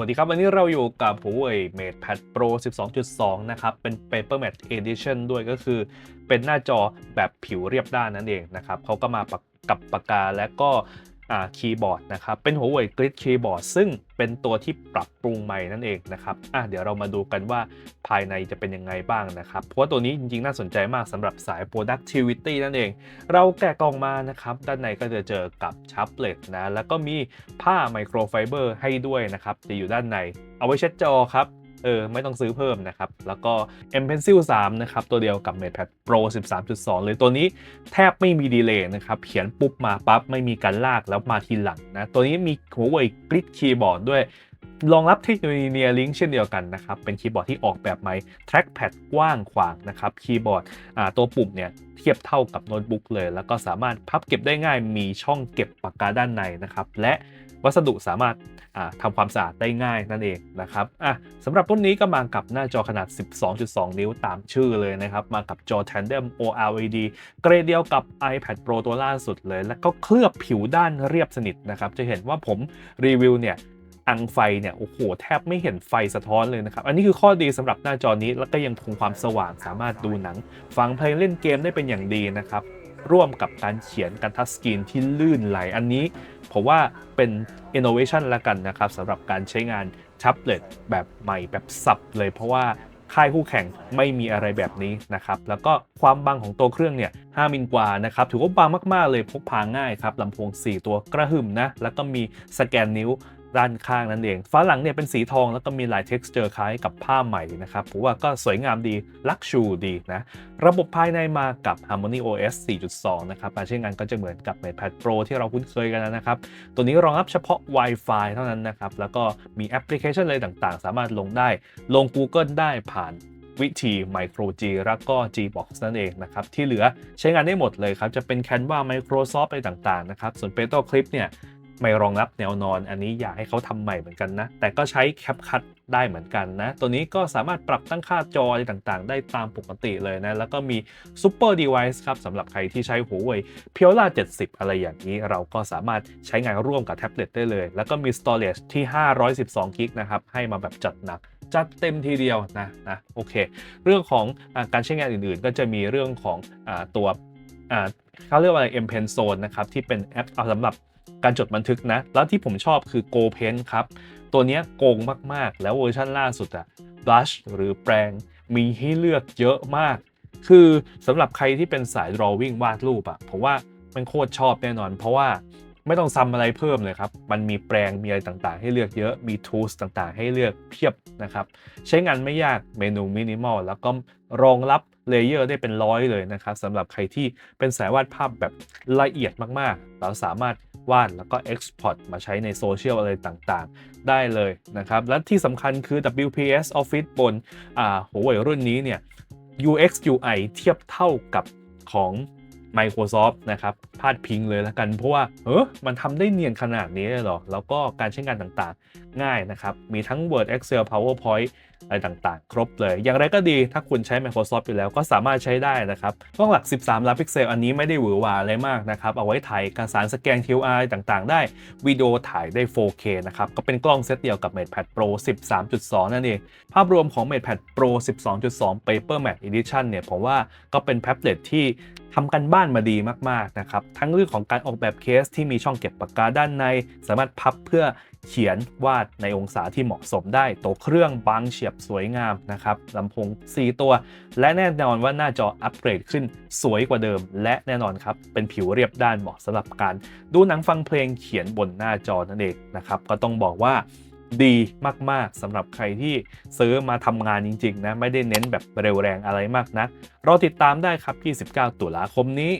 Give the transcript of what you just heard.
วัสดีครับ วันนี้เราอยู่กับ Huawei MatePad Pro 12.2 นะครับ เป็น Paper Matte Edition ด้วยก็คือ เป็นหน้าจอแบบผิวเรียบด้านนั่นเองนะครับเขาก็มากับปากกาและก็ คีย์บอร์ดนะครับเป็น Huawei Grid Keyboard ซึ่งเป็นตัวที่ปรับปรุงใหม่นั่นเองนะครับอะเดี๋ยวเรามาดูกันว่าภายในจะเป็นยังไงบ้างนะครับ เพราะตัวนี้จริงๆน่าสนใจมากสำหรับสาย productivity นั่นเอง เราแกะกล่องมานะครับ ด้านในก็จะเจอกับชับเล็ตนะ แล้วก็มีผ้าไมโครไฟเบอร์ให้ด้วยนะครับ จะอยู่ด้านใน เอาไว้เช็ดจอครับ เออไม่ต้องซื้อเพิ่มนะครับ แล้วก็ M Pencil 3 นะครับ ตัวเดียวกับ MatePad Pro 13.2 เลยตัวนี้แทบไม่มีดีเลย์นะครับ เขียนปุ๊บมาปั๊บ ไม่มีการลากแล้วมาทีหลังนะ ตัวนี้มี Huawei Grid Keyboard ด้วยรองรับเทคโนโลยี Near Link เช่นเดียวกันนะครับ เป็นคีย์บอร์ดที่ออกแบบใหม่ trackpad กว้างขวางนะครับ คีย์บอร์ดตัวปุ่มเนี่ยเทียบเท่ากับโน้ตบุ๊กเลย แล้วก็สามารถพับเก็บได้ง่ายมีช่องเก็บปากกาด้านในนะครับ และ วัสดุสามารถทำความสะอาดได้ง่ายนั่นเองนะครับอะสำหรับรุ่นนี้ก็มากับหน้าจอขนาด 12.2 นิ้วตามชื่อเลยนะครับ มากับจอ Tandem OLED เกรดเดียวกับ iPad Pro ตัวล่าสุดเลย แล้วก็เคลือบผิวด้านเรียบสนิทนะครับ จะเห็นว่าผมรีวิวเนี่ยอังไฟเนี่ยโอ้โหแทบไม่เห็นไฟสะท้อนเลยนะครับ อันนี้คือข้อดีสำหรับหน้าจอนี้แล้วก็ยังคงความสว่างสามารถดูหนัง ฟังเพลงเล่นเกมได้เป็นอย่างดีนะครับ ร่วมกับการเขียนการทัชสกรีนที่ลื่นไหลอันนี้ ผมว่าเป็น innovation ละกันนะครับสำหรับการใช้งานแท็บเล็ตแบบใหม่แบบสับเลยเพราะว่าค่ายคู่แข่งไม่มีอะไรแบบนี้นะครับ แล้วก็ความบางของตัวเครื่องเนี่ย5มิลกว่านะครับ ถือว่าบางมาก ๆ เลยพกพาง่ายครับลำโพง 4 ตัวกระหึ่มนะ แล้วก็มีสแกนนิ้ว ด้านข้างนั่นเองฝาหลังเนี่ยเป็นสีทองแล้วก็มีลาย texture คล้ายกับผ้าใหม่นะครับผมว่าก็สวยงามดีลักชูดีนะระบบภายในมากับ Harmony OS 4.2 นะครับการใช้งานก็จะเหมือนกับ MatePad Pro ที่เราคุ้นเคยกันนะครับ ตัวนี้รองรับเฉพาะ Wi-Fi เท่านั้นนะครับ แล้วก็มีแอปพลิเคชันอะไรต่างๆ สามารถลงได้ ลง Google ได้ผ่านวิธี Micro G แล้วก็ Gbox นั่นเองนะครับ ที่เหลือใช้งานได้หมดเลยครับ จะเป็น Canva Microsoft อะไรต่างๆนะครับ ส่วน p e t o Clip เนี่ย ไม่รองรับแนวนอน อันนี้อยากให้เขาทำใหม่เหมือนกันนะ แต่ก็ใช้ CapCut ได้เหมือนกันนะ ตัวนี้ก็สามารถปรับตั้งค่าจออะไรต่างๆ ได้ตามปกติเลยนะ แล้วก็มี Super Device ครับสำหรับใครที่ใช้ Huawei p i o l a 70 อะไรอย่างนี้ เราก็สามารถใช้งานร่วมกับแท็บเล็ตได้เลย แล้วก็มี Storage ที่ 512 g b นะครับ ให้มาแบบจัดหนักจัดเต็มทีเดียวนะนะโอเค เรื่องของอการใช้งานอื่นๆ ก็จะมีเรื่องของอตัวเขาเรียกว่าอะไร M Pen Zone นะครับที่เป็นแอปสำหรับ การจดบันทึกนะ แล้วที่ผมชอบคือ Go Pen ครับ ตัวนี้โกงมากๆ แล้วเวอร์ชันล่าสุดอะ Blush หรือแปรงมีให้เลือกเยอะมาก คือสำหรับใครที่เป็นสาย drawing วาดรูปอะผมว่ามันโคตรชอบแน่นอน เพราะว่าไม่ต้องซ้ำอะไรเพิ่มเลยครับ มันมีแปรงมีอะไรต่างๆ ให้เลือกเยอะ มี tools ต่างๆ ให้เลือกเพียบนะครับ ใช้งานไม่ยากเมนูมินิมอลแล้วก็รองรับเลเยอร์ได้เป็นร้อยเลยนะครับสำหรับใครที่เป็นสายวาดภาพแบบละเอียดมากๆ เราสามารถ วาดแล้วก็ Export มาใช้ในโซเชียลอะไรต่างๆ ได้เลยนะครับ และที่สำคัญคือ WPS Office บนอ่า Huawei รุ่นนี้เนี่ย UX UI เทียบเท่ากับของ Microsoft นะครับพาดพิงเลยแล้วกัน เพราะว่าเออมันทำได้เนียนขนาดนี้เลยหรอ แล้วก็การใช้งานต่างๆ ง่ายนะครับ มีทั้ง Word Excel PowerPoint อะไรต่างๆ ครบเลย อย่างไรก็ดีถ้าคุณใช้ Microsoft อยู่แล้วก็สามารถใช้ได้นะครับ กล้องหลัก 13 ล้านพิกเซล อันนี้ไม่ได้หวือหวาอะไรมากนะครับ เอาไว้ถ่ายเอกสารสแกน QR ต่างๆ ได้วิดีโอถ่ายได้ 4K นะครับ ก็เป็นกล้องเซตเดียวกับ MatePad Pro 13.2 นั่นเอง ภาพรวมของ MatePad Pro 12.2 Paper Matte Edition เนี่ยผมว่าก็เป็นแท็บเล็ตที่ ทำกันบ้านมาดีมากๆนะครับทั้งเรื่องของการออกแบบเคสที่มีช่องเก็บปากกาด้านใน สามารถพับเพื่อเขียนวาดในองศาที่เหมาะสมได้ตัวเครื่องบางเฉียบสวยงามนะครับลำโพง 4 ตัว และแน่นอนว่าหน้าจออัปเกรดขึ้นสวยกว่าเดิม และแน่นอนครับเป็นผิวเรียบด้านเหมาะสำหรับการ ดูหนังฟังเพลงเขียนบนหน้าจอนั่นเองนะครับก็ต้องบอกว่า ดีมากๆสำหรับใครที่ซื้อมาทำงานจริงๆนะไม่ได้เน้นแบบเร็วแรงอะไรมากนะรอติดตามได้ครับ 29 ตุลาคมนี้